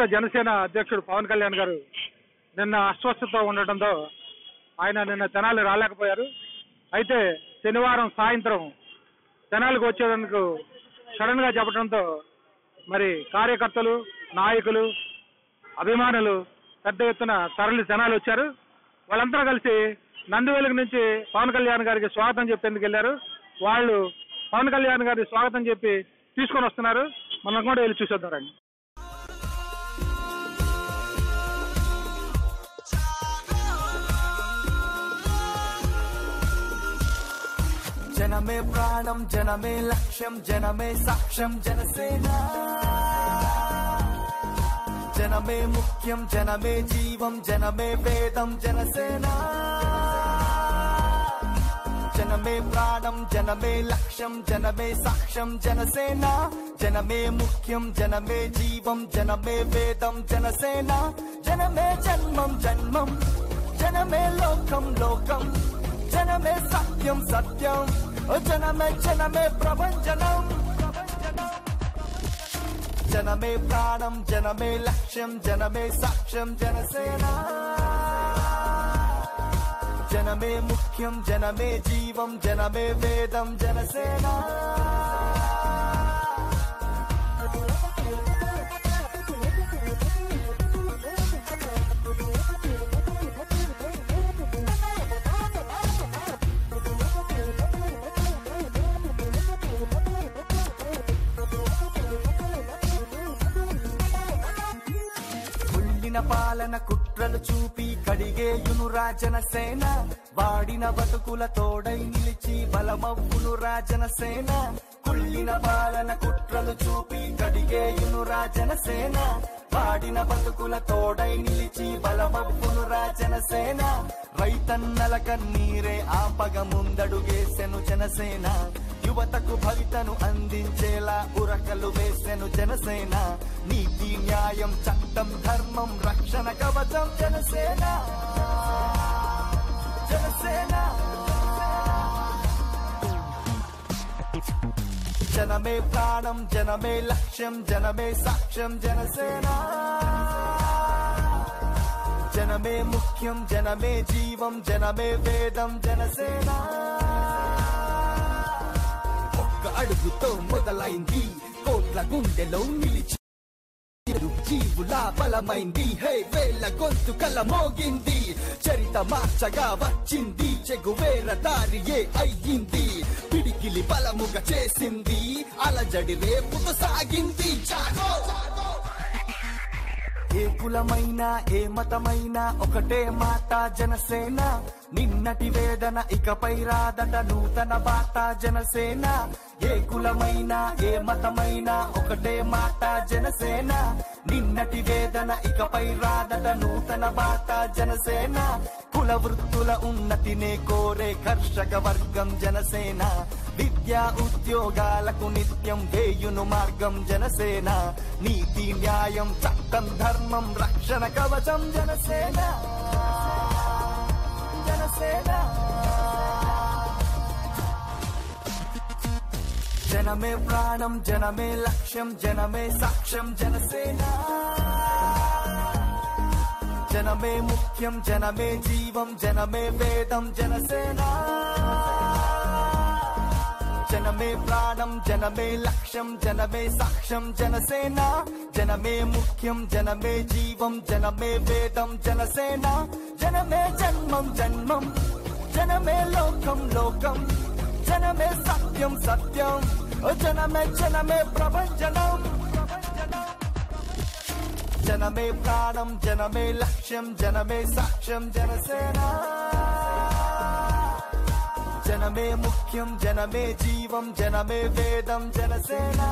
రాష్ట్ర జనసేన అధ్యక్షుడు పవన్ కళ్యాణ్ గారు నిన్న అస్వస్థత ఉండటంతో ఆయన నిన్న తెనాలి రాలేకపోయారు. అయితే శనివారం సాయంత్రం తెనాలికి వచ్చేందుకు సడన్గా చెప్పడంతో మరి కార్యకర్తలు నాయకులు అభిమానులు పెద్ద ఎత్తున తరలి జనాలు వచ్చారు. వాళ్ళంతా కలిసి నందివెలుగు నుంచి పవన్ కళ్యాణ్ గారికి స్వాగతం చెప్పేందుకు వెళ్ళారు. వాళ్ళు పవన్ కళ్యాణ్ గారికి స్వాగతం చెప్పి తీసుకొని వస్తున్నారు. మనం కూడా వెళ్ళి చూసేద్దాం జనమే ప్రాణం జనమే లక్ష్యం జనమే సాక్ష్యం జనసేన. జనమే ముఖ్యం జనమే జీవం జనమే వేదం జనసేన. జనమే ప్రాణం జనమే లక్ష్యం జనమే సాక్ష్యం జనసేన. జనమే ముఖ్యం జనమే జీవం జనమే వేదం జనసేన. జనమే జన్మం జన్మం. జనమే లోకం లోకం. జనమే సత్యం సత్యం. జనమే జనమే ప్రభంజనం. జనమే ప్రాణం జనమే లక్ష్యం జనమే సాక్ష్యం జనసేన. జనమే ముఖ్యం జనమే జీవం జనమే వేదం జనసేన. కుళ్ళిన పాలన కుట్రలు చూపి కడిగేయును రాజన సేన. వాడిన బతుకుల తోడై నిలిచి బలమవ్వును రాజన సేన. కుళ్ళిన పాలన కుట్రలు చూపి కడిగేయును రాజన సేన. వాడిన బతుకుల తోడై నిలిచి బలమవ్వును రాజన సేన. రైతన్నల కన్నీరే ఆపగ ముందడుగేసెను జనసేన. యువతకు భవితను అందించేలా ఉరకలు వేసెను జనసేన. నీతి న్యాయం చట్టం ధర్మం రక్షణ కవచం జనసేన. జనసేన. జనమే ప్రాణం జనమే లక్ష్యం జనమే సాక్ష్యం జనసేన. జనమే ముఖ్యం జనమే జీవం జనమే వేదం జనసేనా. అడుగుతో మొదలైంది. కోట్ల గుండెలో నిలిచి ఇరు జీవుల బలమైంది. హే వేల గొంతు కల మోగింది. చరిత మార్చగా వచ్చింది. చెగువేర దారియే అయ్యింది. పిడికిలి బలముగా చేసింది. అలజడి రేపుకు సాగింది. చాగో ఏ కులమైన ఏ మతమైనా ఒకటే మాట జనసేన. నిన్నటి వేదన ఇకపై రాదట నూతన బాట జనసేన. ఏ కులమైన ఏ మతమైనా ఒకటే మాట జనసేన. నిన్నటి వేదన ఇకపై రాదట నూతన బాట జనసేన. కుల వృత్తుల ఉన్నతినే కోరే కర్షక వర్గం జనసేన. విద్యా ఉద్యోగాలకు నిత్యం వేయును మార్గం జనసేన. నీతి న్యాయం చట్టం ధర్మం రక్షణ కవచం జనసేన. జనసేన. జనమే ప్రాణం జనమే లక్ష్యం జనమే సాక్ష్యం జనసేన. జనమే ముఖ్యం జనమే జీవం జనమే వేదం జనసేనా. జనమే ప్రాణం జనమే లక్ష్యం జనమే సాక్ష్యం జనసేన జనమే ముఖ్యం జనమే జీవం జనమే వేదం జనసేన జనమే జన్మం జన్మం జనమే లోకం లోకం జనమే సత్యం సత్యం జనమే జనమే ప్రభంజనం జనమే ప్రాణం జనమే లక్ష్యం జనమే సాక్ష్యం జనసేన జనమే ముఖ్యం జనమే జీవం జనమే వేదం Janasena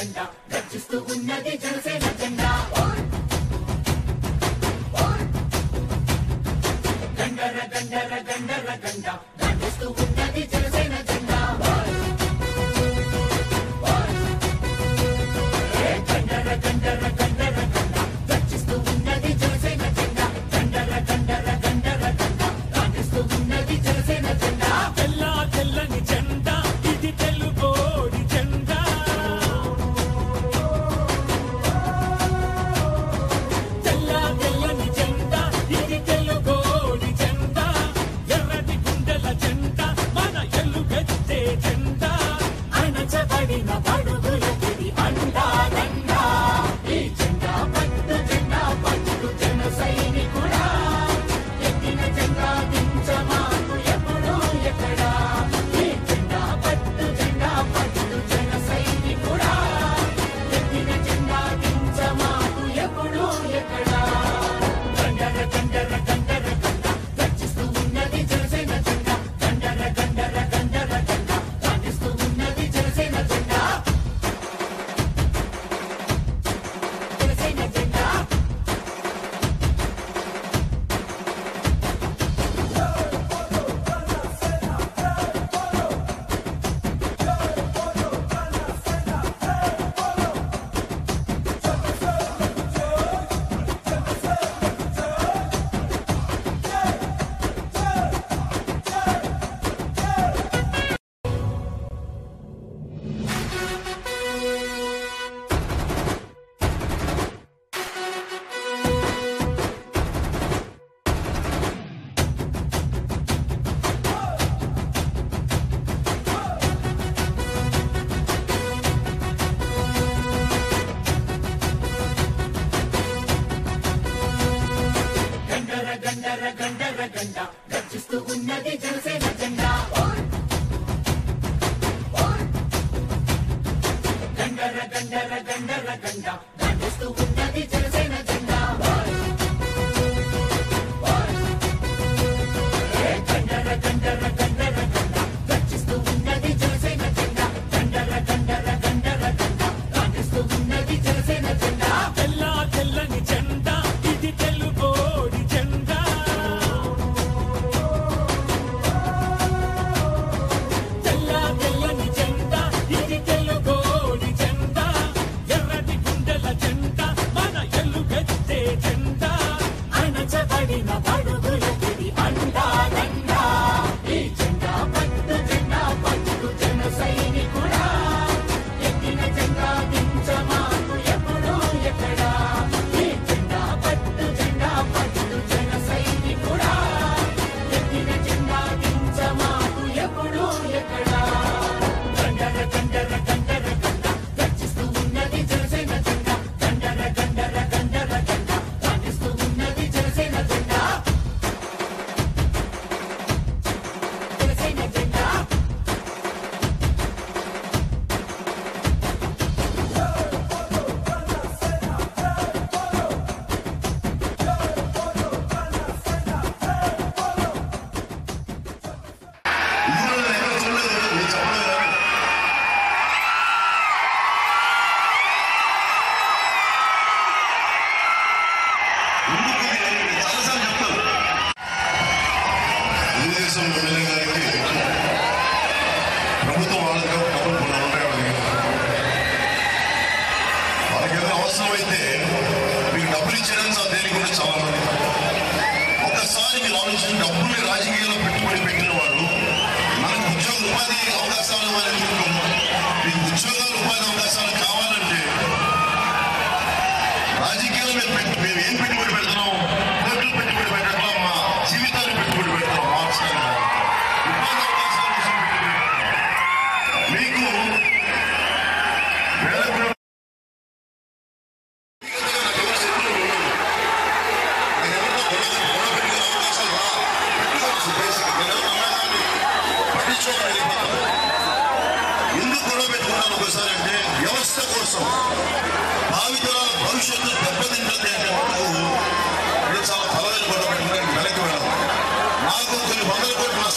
తెల్లా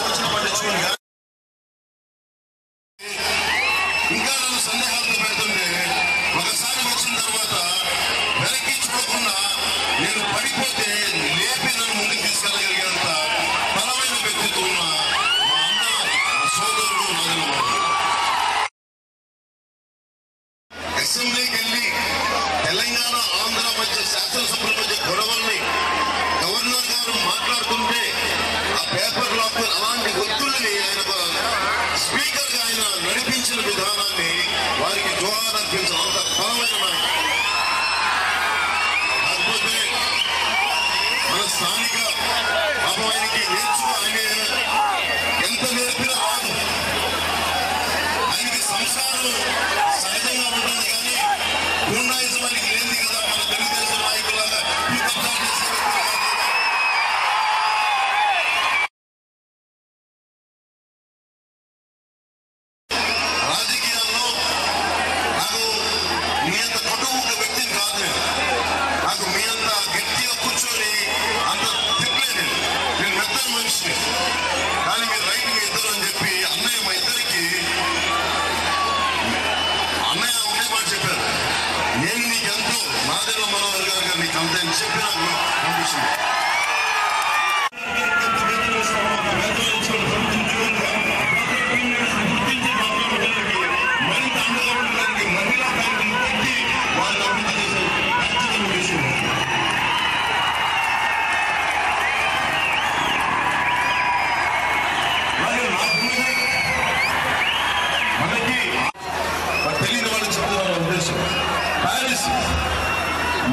switching over to Tony.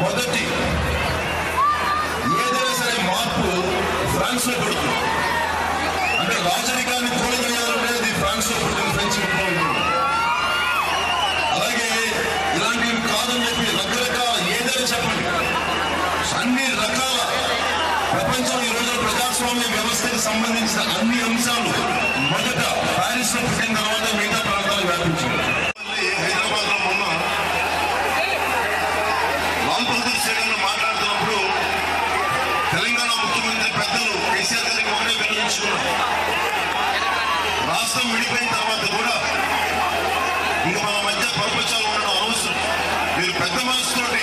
మొదటి ఏదైనా సరే మార్పు ఫ్రాన్స్లో పుడుతుంది. అంటే రాజరికాన్ని తోలగలియాలంటే అది ఫ్రాన్స్లో పుడుతుంది ఫ్రెంచ్ అలాగే ఇలాంటివి కాదని చెప్పి రకరకాల ఏదైనా చెప్పండి. అన్ని రకాల ప్రపంచం ఈ రోజు ప్రజాస్వామ్య వ్యవస్థకు సంబంధించిన అన్ని అంశాలు మొదట ప్యారిస్లో పుట్టిన తర్వాత మిగతా ప్రాంతాలు వ్యాపించారు రాసుకున్నాం. రాష్ట్రం విడిపోయిన తర్వాత కూడా ఇక మన మధ్య ప్రపంచంలో ఉండడం అవసరం. మీరు పెద్ద మనసుతోటి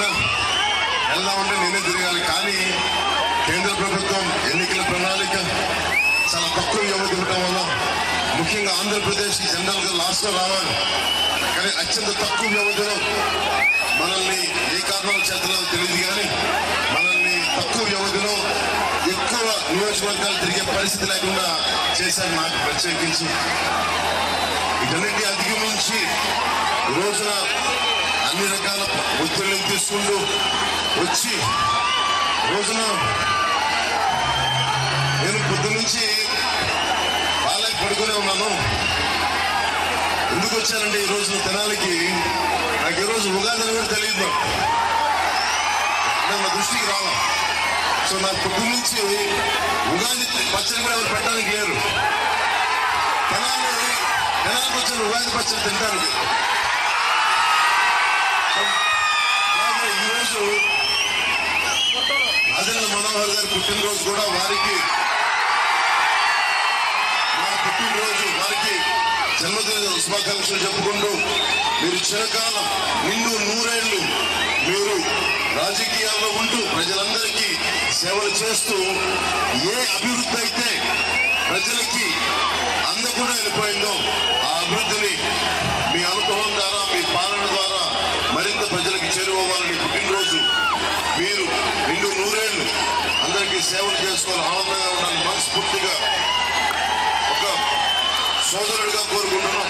వెళ్దాం ఎలా ఉంటే నేనే తిరగాలి. కానీ కేంద్ర ప్రభుత్వం ఎన్నికల ప్రణాళిక చాలా తక్కువ వ్యవధి ఇవ్వటం వల్ల ముఖ్యంగా ఆంధ్రప్రదేశ్ జనరల్గా లాస్ట్లో రావాలి. కానీ అత్యంత తక్కువ వ్యవధిలో మనల్ని ఏ కారణాల చేతలో తెలియదు కానీ మనల్ని తక్కువ వ్యవధిలో ఎక్కువ నియోజకవర్గాలు తిరిగే పరిస్థితి లేకుండా చేశారు నాకు ప్రత్యేకించి. వీటన్నిటి అధిగమించి రోజున అన్ని రకాల ఒత్తిడి తీసుకుంటూ వచ్చి రోజున నేను పొద్దు నుంచి బాగా పడుకునే ఉన్నాను. ఎందుకు వచ్చానంటే ఈ రోజు తినాలకి నాకు ఈరోజు ఉగాది అని కూడా తెలియదు నాకు. నా దృష్టికి రావాలి సో నా పొద్దు నుంచి ఉగాది పచ్చడి కూడా ఎవరు పెట్టడానికి లేరు. తినాలి తినాలకు వచ్చిన ఉగాది పచ్చడి తింటాను ఈరోజు రాజేంద్ర మనోహర్ గారి పుట్టినరోజు కూడా వారికి నా పుట్టినరోజు వారికి జన్మదిన శుభాకాంక్షలు చెప్పుకుంటూ మీరు చిరకాలం నిండు నూరేళ్ళు మీరు రాజకీయాల్లో ఉంటూ ప్రజలందరికీ సేవలు చేస్తూ ఏ అభివృద్ధి అయితే ప్రజలకి అందకుండా వెళ్ళిపోయిందో ఆ అభివృద్ధిని మీ అనుభవం ద్వారా మీ పాలన ద్వారా మరింత ప్రజలకు చేరువవ్వాలని పుట్టినరోజు. మీరు నిండు నూరేళ్ళు అందరికీ సేవలు చేసుకోవాలి ఆనందంగా ఉండాలని మనస్ఫూర్తిగా ఒక సోదరుడిగా కోరుకుంటున్నాం.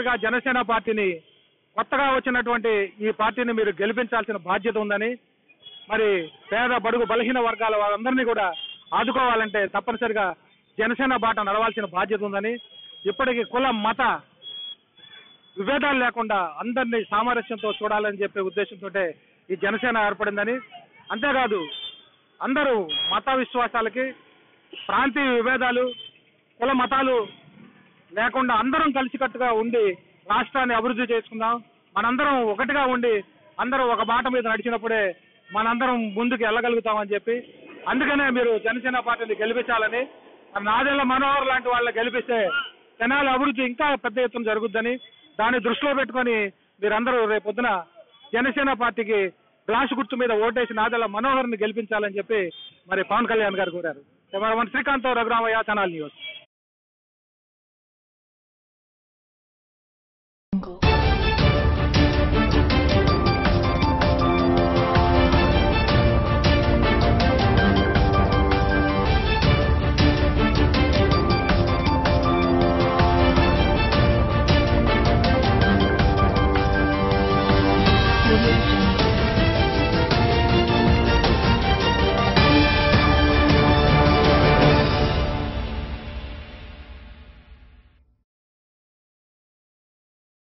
తప్పనిసరిగా జనసేన పార్టీని కొత్తగా వచ్చినటువంటి ఈ పార్టీని మీరు గెలిపించాల్సిన బాధ్యత ఉందని మరి పేద బడుగు బలహీన వర్గాల వారందరినీ కూడా ఆదుకోవాలంటే తప్పనిసరిగా జనసేన బాట నడవాల్సిన బాధ్యత ఉందని ఇప్పటికి కుల మత విభేదాలు లేకుండా అందరినీ సామరస్యంతో చూడాలని చెప్పే ఉద్దేశంతో ఈ జనసేన ఏర్పడిందని. అంతేకాదు అందరూ మత విశ్వాసాలకి ప్రాంతీయ విభేదాలు కుల మతాలు లేకుండా అందరం కలిసికట్టుగా ఉండి రాష్ట్రాన్ని అభివృద్ధి చేసుకుందాం. మనందరం ఒకటిగా ఉండి అందరం ఒక బాట మీద నడిచినప్పుడే మనందరం ముందుకు వెళ్ళగలుగుతామని చెప్పి అందుకనే మీరు జనసేన పార్టీని గెలిపించాలని మరి నాదెళ్ళ మనోహర్ లాంటి వాళ్ళని గెలిపిస్తే జనాల అభివృద్ధి ఇంకా పెద్ద ఎత్తున జరుగుద్దని దాన్ని దృష్టిలో పెట్టుకొని మీరందరూ రేపొద్దున జనసేన పార్టీకి గ్లాస్ గుర్తు మీద ఓటేసి నాదెళ్ళ మనోహర్ని గెలిపించాలని చెప్పి మరి పవన్ కళ్యాణ్ గారు కోరారు. శ్రీకాంత్ రఘురామయ్య తెనాలి న్యూస్.